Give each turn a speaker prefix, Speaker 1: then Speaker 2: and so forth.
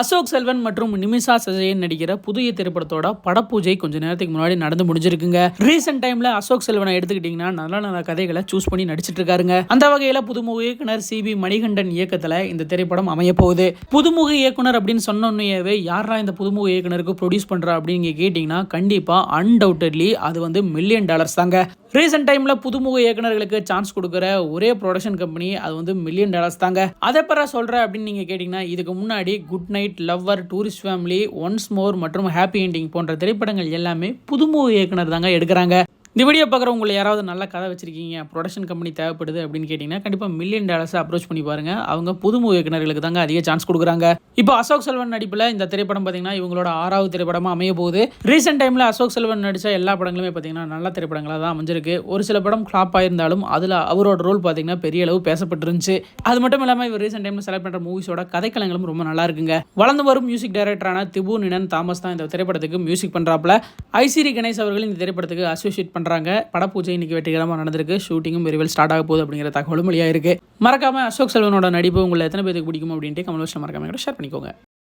Speaker 1: அசோக் செல்வன் மற்றும் நிமிஷா சஜயன் நடிக்கிற புதிய திரைப்படத்தோட படப்பூஜை கொஞ்ச நேரத்துக்கு முன்னாடி நடந்து முடிஞ்சிருக்குங்க. ரீசெண்ட் டைம்ல அசோக் செல்வனை எடுத்துக்கிட்டீங்கன்னா நல்ல நல்ல கதைகளை சூஸ் பண்ணி நடிச்சிட்டு இருக்காருங்க அந்த வகையில புதுமுக இயக்குனர் சி பி மணிகண்டன் இயக்கத்துல இந்த திரைப்படம் அமைய போகுது. புதுமுக இயக்குனர் அப்படின்னு சொன்னோன்னேவே யாரா இந்த புதுமுக இயக்குனருக்கு ப்ரொடியூஸ் பண்றா? அப்படின்னு கேட்டீங்கன்னா கண்டிப்பா அன்டவுட்லி அது வந்து மில்லியன் டாலர்ஸ் தாங்க. ரீசெண்ட் டைம்ல புதுமுக இயக்குனர்களுக்கு சான்ஸ் கொடுக்குற ஒரே ப்ரொடக்ஷன் கம்பெனி அது வந்து மில்லியன் டாலர்ஸ் தாங்க. அதை பெற சொல்ற அப்படின்னு நீங்க கேட்டீங்கன்னா இதுக்கு முன்னாடி good night lover tourist family once more மற்றும் ஹாப்பி என்டிங் போன்ற திரைப்படங்கள் எல்லாமே புதுமுக இயக்குனர் தாங்க எடுக்கிறாங்க. இந்த வீடியோ பார்க்குற உங்களை யாராவது நல்ல கதை வச்சிருக்கீங்க ப்ரொடக்ஷன் கம்பெனி தேவைப்படுது அப்படின்னு கேட்டிங்கன்னா கண்டிப்பாக மில்லியன் டாலர்ஸை அப்ரோச் பண்ணி பாருங்கள் அவங்க புதுமுக இயக்குநர்களுக்கு தாங்க அதிக சான்ஸ் கொடுக்குறாங்க. இப்போ அசோக் செல்வன் நடிப்பில் இந்த திரைப்படம் பார்த்தீங்கன்னா இவங்களோட ஆறாவது திரைப்படமாக அமைய போகுது. ரீசெண்ட் டைமில் அசோக் செல்வன் நடித்த எல்லா படங்களுமே பார்த்தீங்கன்னா நல்ல திரைப்படங்களாக தான் அமைஞ்சிருக்கு. ஒரு சில படம் ஃப்ளாப் ஆயிருந்தாலும் அதில் அவரோட ரோல் பார்த்தீங்கன்னா பெரிய அளவு பேசப்பட்டிருந்துச்சு. அது மட்டும் இல்லாமல் இவர் ரீசெண்ட் டைமில் செலக்ட் பண்ணுற மூவிஸோட கதைக்கலங்களும் ரொம்ப நல்லா இருக்குங்க. வளர்ந்து வரும் மியூசிக் டைரக்டரான திபு நினன் தாமஸ் தான் இந்த திரைப்படத்துக்கு மியூசிக் பண்ணுறாப்புல ஐசிரி கணேஷ் அவர்கள் இந்த திரைப்படத்துக்கு அசோசியேட் பண்ணுறாங்க படப்பூஜை இன்னைக்கு வெற்றிகரமாக நடந்திருக்கு. ஷூட்டிங்கும் விரைவில் ஸ்டார்ட் ஆக போகுது அப்படிங்கிற தகவலும் வழியாக இருக்குது மறக்காம அசோக் செல்வனோட நடிப்பு உங்களை எத்தனை பேருக்கு பிடிக்கும் அப்படின்ட்டு கமெண்ட் பாக்ஸ்ல மறக்காம ஷேர் பண்ணிக்கோங்க.